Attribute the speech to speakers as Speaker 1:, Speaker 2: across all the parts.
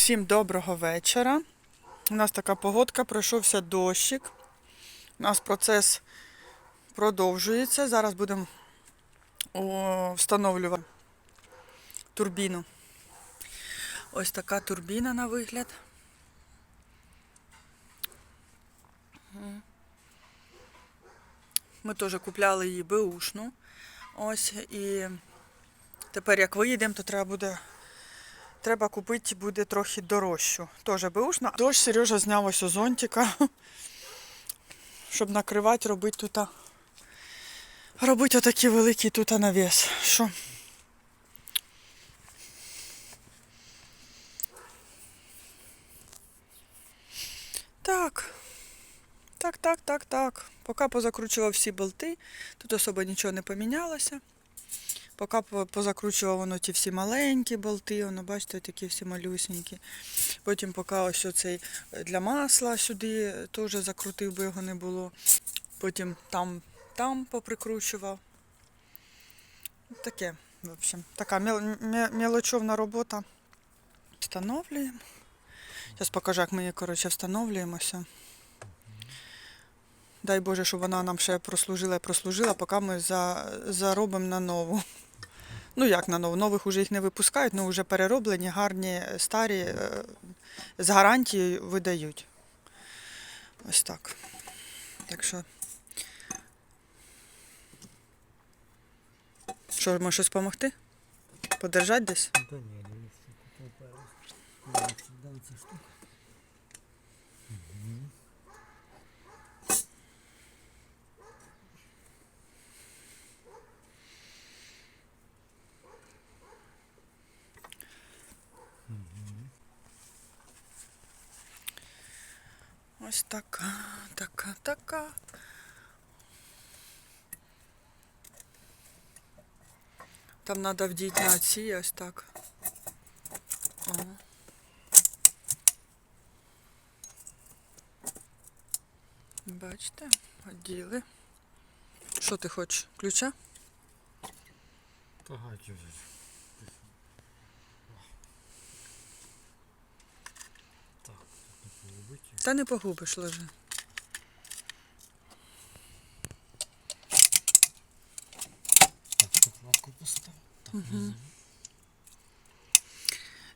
Speaker 1: Всім доброго вечора. У нас така погодка, пройшовся дощик. У нас процес продовжується. Зараз будемо встановлювати турбіну. Ось така турбіна на вигляд. Ми теж купляли її беушну. Ось і тепер як виїдемо, то треба буде Треба купити буде трохи дорожчу. Теж беушна. Дощ Сережа зняв ось у зонтика, щоб накривати, робити тут. Робити отакий великий тут навіс. Що? Так. Так, так, так, так. Поки позакручував всі болти, тут особо нічого не помінялося. Поки по- позакручував воно ті всі маленькі болти, воно, бачите, такі всі малюсенькі. Потім поки ось оцей е, для масла сюди е, теж закрутив, бо його не було. Потім там, там поприкручував. Таке, в общем, така мел- ме- мелочовна робота. Встановлюємо. Зараз покажу, як ми її, коротше, встановлюємося. Дай Боже, щоб вона нам ще прослужила і прослужила, поки ми за, заробимо на нову. Ну як на нову? Нових уже їх не випускають, але вже перероблені, гарні, старі, е, з гарантією видають. Ось так. Так що. Що, може щось допомогти? Подержати десь?
Speaker 2: Да не, дивись, тут уперлось. Я штука.
Speaker 1: Ось така, така, така. Там треба вдіти на ці, ось так. О. Бачите, оділи. Що ти хочеш? Ключа?
Speaker 2: Та гачу вже. Так, тут не полюбить.
Speaker 1: Та не погубиш, лежи.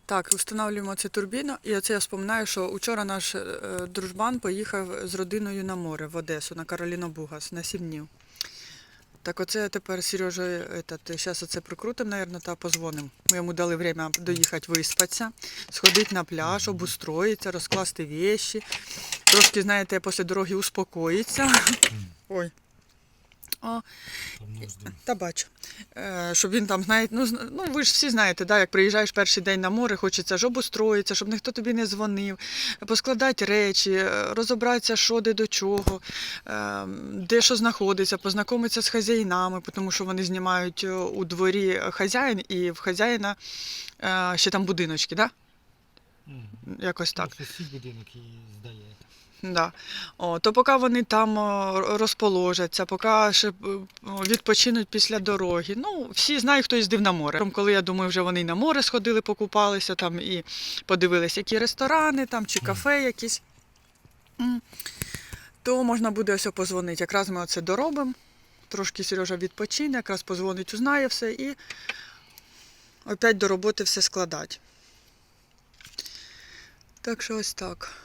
Speaker 2: Так, угу.
Speaker 1: Встановлюємо цю турбіну. І оце я вспоминаю, що вчора наш е, дружбан поїхав з родиною на море в Одесу, на Кароліно Бугас, на сім днів. Так оце тепер Сережа, зараз оце прикрутимо, мабуть, та позвонимо. Ми йому дали время доїхати виспатися, сходити на пляж, обустроїтися, розкласти вещи. Трошки, знаєте, після дороги успокоїться. Ой. О, та бачу. Е, щоб він там, знаєте, ну, ну ви ж всі знаєте, да, як приїжджаєш перший день на море, хочеться ж обустроїтися, щоб ніхто тобі не дзвонив, поскладати речі, е, розібратися, що де до чого, е, де що знаходиться, познайомитися з хазяїнами, тому що вони знімають у дворі хазяїн і в хазяїна е, ще там будиночки, да? Якось так.
Speaker 2: Ну, Сусід будинок і здає.
Speaker 1: Да. О, то поки вони там розположаться, поки ще е, відпочинуть після дороги. Ну, всі знають, хто їздив на море. Коли я думаю, вже вони на море сходили, покупалися там і подивилися, які ресторани там чи кафе якісь. То можна буде ось позвонити. Якраз ми оце доробимо. Трошки Сережа відпочине, якраз позвонить, узнає все і опять до роботи все складати. Так що ось так.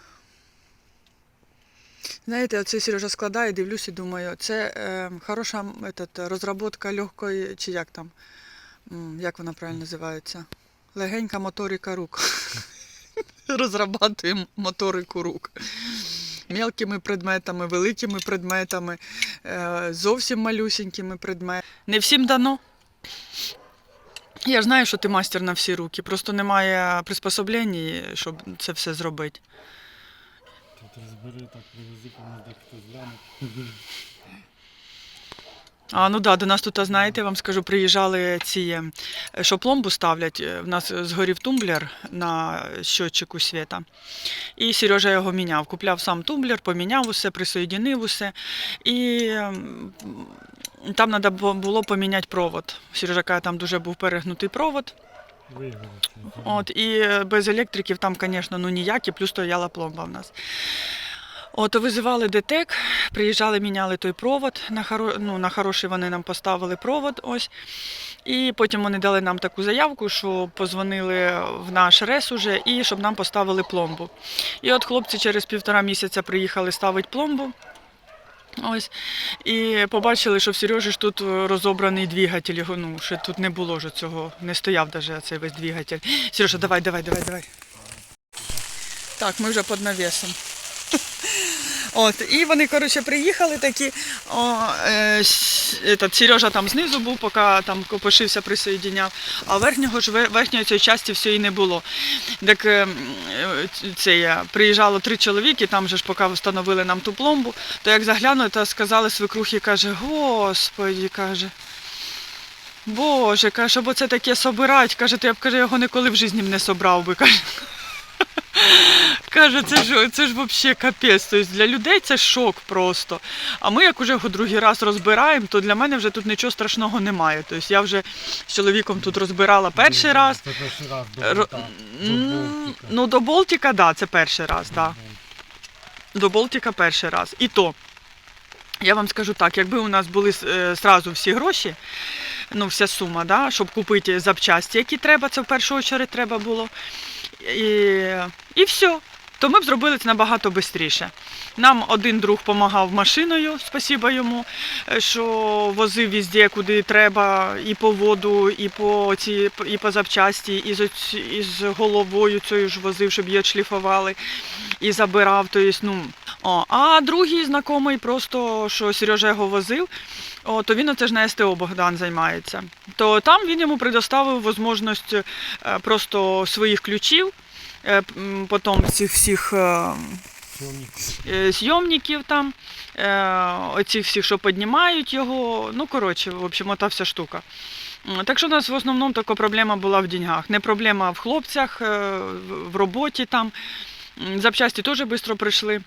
Speaker 1: Знаєте, оце Сережа складає, дивлюся і думаю, це е, хороша этот, розробка легкої, чи як там, як вона правильно називається? Легенька моторика рук. Розрабатуємо моторику рук. Мелкими предметами, великими предметами, е, зовсім малюсінькими предметами. Не всім дано. Я знаю, що ти мастер на всі руки, просто немає приспособлень, щоб це все зробити.
Speaker 2: Тут розбери, так привези, комусь де хтось гляне.
Speaker 1: А, ну да, до нас тут, знаєте, вам скажу, приїжджали ці, е, що пломбу ставлять. е, В нас згорів тумблер на щотчику світа. І Сережа його міняв. Купляв сам тумблер, поміняв усе, присоєдинив усе. І там треба було поміняти провод. Сережа каже, там дуже був перегнутий провод. От, і е, без електриків там, звісно, ну ніякі, плюс стояла пломба в нас. От, визивали ДТЕК, приїжджали, міняли той провод. На, хоро... ну, на хороший вони нам поставили провод. Ось. І потім вони дали нам таку заявку, що позвонили в наш РЕС уже і щоб нам поставили пломбу. І от хлопці через півтора місяця приїхали ставити пломбу. Ось. І побачили, що в Сережі ж тут е, розобраний двигатель. Його, ну, ще тут не було ж цього, не стояв навіть цей весь двигатель. Сережа, давай, давай, давай, давай. Так, ми вже під навісом. От, і вони, коротше, приїхали такі. О, е, этот, Сережа там знизу був, поки там копошився, присоєдиняв, а верхнього ж вер- верхньої цієї частини все і не було. Так е, е, це я, приїжджало три чоловіки, там же ж поки встановили нам ту пломбу, то як заглянули, то сказали свекрухі, каже, господі, каже. Боже, каже, щоб оце таке собирать, каже, то я б каже, його ніколи в житті не собрав би. Каже. Каже, це ж це ж взагалі капець. Тобто для людей це шок просто. А ми, як уже його другий раз розбираємо, то для мене вже тут нічого страшного немає. Тобто я вже з чоловіком тут розбирала перший раз.
Speaker 2: Це перший раз до
Speaker 1: Ро-
Speaker 2: до.
Speaker 1: Ну, до Болтика, так, да, це перший раз, так. Да. До Болтика перший раз. І то, я вам скажу так, якби у нас були е, зразу всі гроші, ну, вся сума, да, щоб купити запчасті, які треба, це в першу чергу треба було. І, і все. То ми б зробили це набагато швидше. Нам один друг допомагав машиною, спасіба йому, е, що возив везде, куди треба, і по воду, і по ці, і по запчасті, і з, і з головою цією ж возив, щоб її шліфували, і забирав. Тобто, ну, о. А другий знайомий просто, що Сережа його возив, о, то він оце ж на СТО Богдан займається. То там він йому предоставив можливість е, просто своїх ключів, потім цих всіх. е, е, зйомників там, е, оці всі, що піднімають його. Ну, коротше, в общем, ота вся штука. Так що у нас в основному така проблема була в деньгах. Не проблема в хлопцях, е, в в роботі там. Запчасті теж швидко прийшли.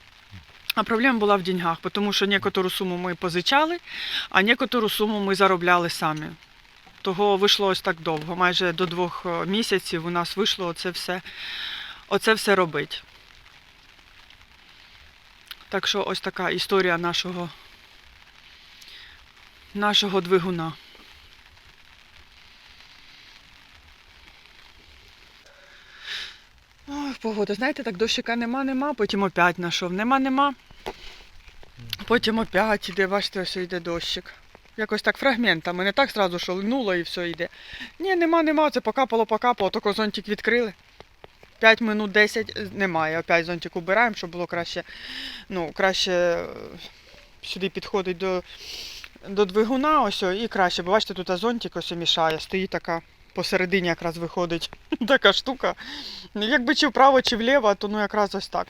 Speaker 1: А проблема була в деньгах, тому що некотору суму ми позичали, а некотору суму ми заробляли самі. Того вийшло ось так довго. Майже до двох е, місяців у нас вийшло оце все, оце все робити. Так що ось така історія нашого, нашого двигуна. Ой, погода, знаєте, так дощика нема, нема, потім опять знайшов. Нема, нема. Потім опять іде, бачите, ось йде дощик. Якось так фрагментами, не так зразу, що линуло і все йде. Ні, нема, нема, це покапало, покапало, тільки зонтик відкрили. 5 минут 10 немає. Опять зонтик убираємо, щоб було краще, ну, краще е, сюди підходить до, до двигуна, ось, і краще. Бо бачите, тут зонтик ось мішає, стоїть така посередині якраз виходить така штука. Якби чи вправо, чи вліво, то ну якраз ось так.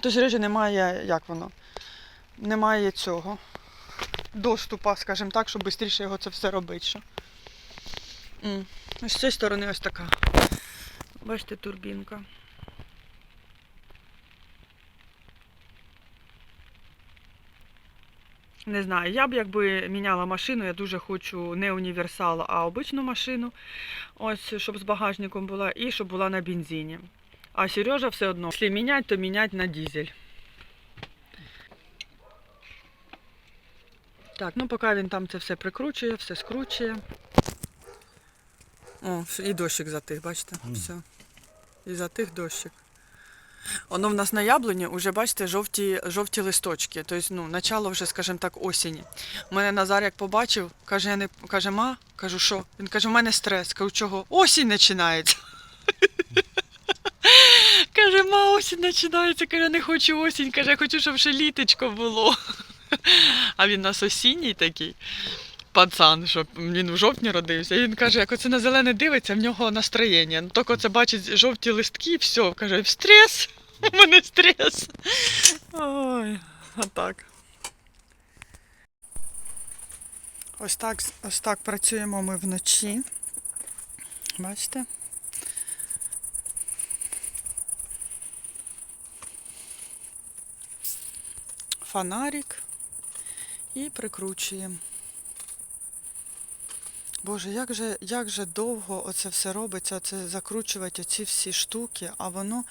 Speaker 1: То Сережі немає, як воно? Немає цього доступу, скажімо так, щоб швидше його це все робити. Ось з цієї сторони ось така. Бачите, турбінка. Не знаю, я б якби міняла машину, я дуже хочу не універсал, а обичну машину. Ось, щоб з багажником була, і щоб була на бензині. А Сережа все одно, якщо міняти, то міняти на дизель. Так, ну поки він там це все прикручує, все скручує. О, і дощик затих, бачите? Все. І затих дощик. Воно в нас на яблуні вже, бачите, жовті, жовті листочки. Тобто, ну, начало вже, скажімо так, осені. У мене Назар як побачив, каже, я не каже, ма, кажу, що? Він каже, у мене стрес. Кажу, чого? Осінь починається. Каже, ма, осінь починається. Каже, не хочу осінь. Каже, я хочу, щоб ще літочко було. А він у нас осінній такий. Пацан, що він в жовтні родився. І він каже, як оце на зелене дивиться, в нього настроєння. Ну, тільки це бачить жовті листки, і все, каже, стрес. У мене стрес. Ой, отак. Ось так, ось так працюємо ми вночі. Бачите? Фонарик і прикручуємо. Боже, як же, як же довго оце все робиться, це закручувати оці всі штуки, а воно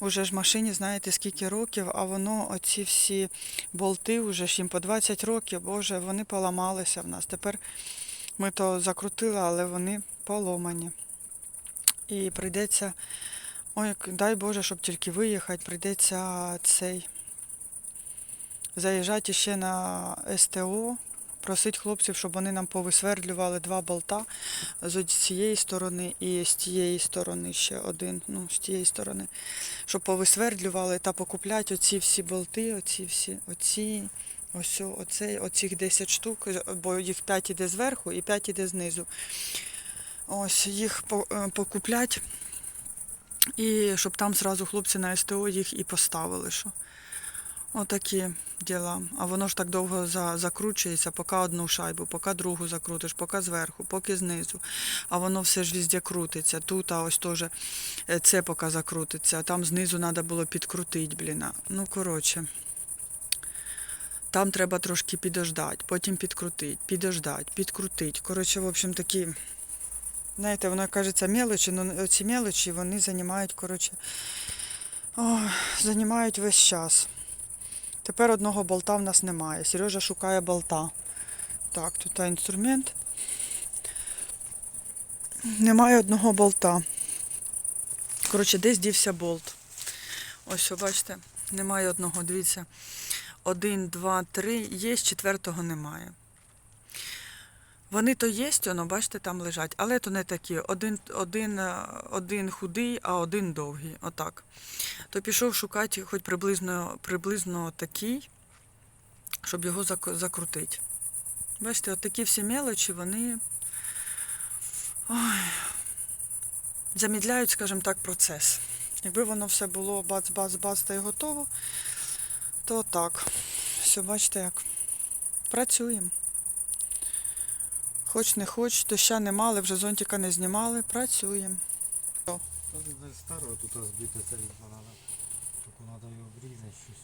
Speaker 1: уже ж машині, знаєте, скільки років, а воно оці всі болти, вже ж їм по 20 років, Боже, вони поламалися в нас. Тепер ми то закрутили, але вони поломані. І прийдеться, ой, дай Боже, щоб тільки виїхати, прийдеться цей заїжджати ще на СТО, просить хлопців, щоб вони нам повисвердлювали два болта з цієї сторони і з тієї сторони ще один, ну, з тієї сторони, щоб повисвердлювали та покуплять оці всі болти, оці всі, оці, ось о- оцей, оцих 10 штук, бо їх 5 іде зверху і 5 іде знизу. Ось їх е, покуплять. І щоб там зразу хлопці на СТО їх і поставили. Що. Отакі діла. А воно ж так довго за, закручується, поки одну шайбу, поки другу закрутиш, поки зверху, поки знизу. А воно все ж везде крутиться. Тут а ось теж е, це поки закрутиться, а там знизу треба було підкрутити, блін. Ну, коротше. Там треба трошки підождати, потім підкрутити, підождати, підкрутити. Коротше, в общем, такі. Знаєте, воно кажеться мелочі, але ці мелочі вони займають, коротше, ой, займають весь час. Тепер одного болта в нас немає. Сережа шукає болта. Так, тут інструмент. Немає одного болта. Коротше, десь дівся болт. Ось, що, бачите, немає одного. Дивіться. Один, два, три. Є, четвертого немає. Вони то є, воно, бачите, там лежать, але то не такі. Один, один, е, один худий, а один довгий. Отак. То пішов шукати хоч приблизно, приблизно такий, щоб його зак- закрутити. Бачите, от такі всі мелочі, вони ой, замідляють, скажімо так, процес. Якби воно все було бац-бац-бац та й готово, то так. Все, бачите як. Працюємо. Хоч не хоч, доща не мали, вже зонтика не знімали, працюємо.
Speaker 2: Та старого тут збити це треба. Тільки треба його обрізати щось.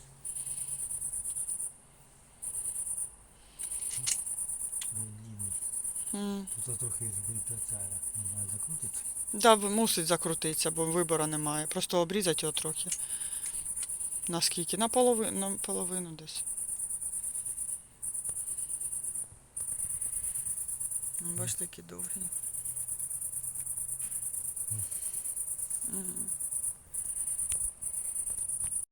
Speaker 2: Тут трохи збита ця, не знаю, закрутиться.
Speaker 1: Да, мусить закрутитися, бо вибору немає. Просто обрізати його трохи. Наскільки? На половину, на половину десь. Бачите, який довгий. Мгм.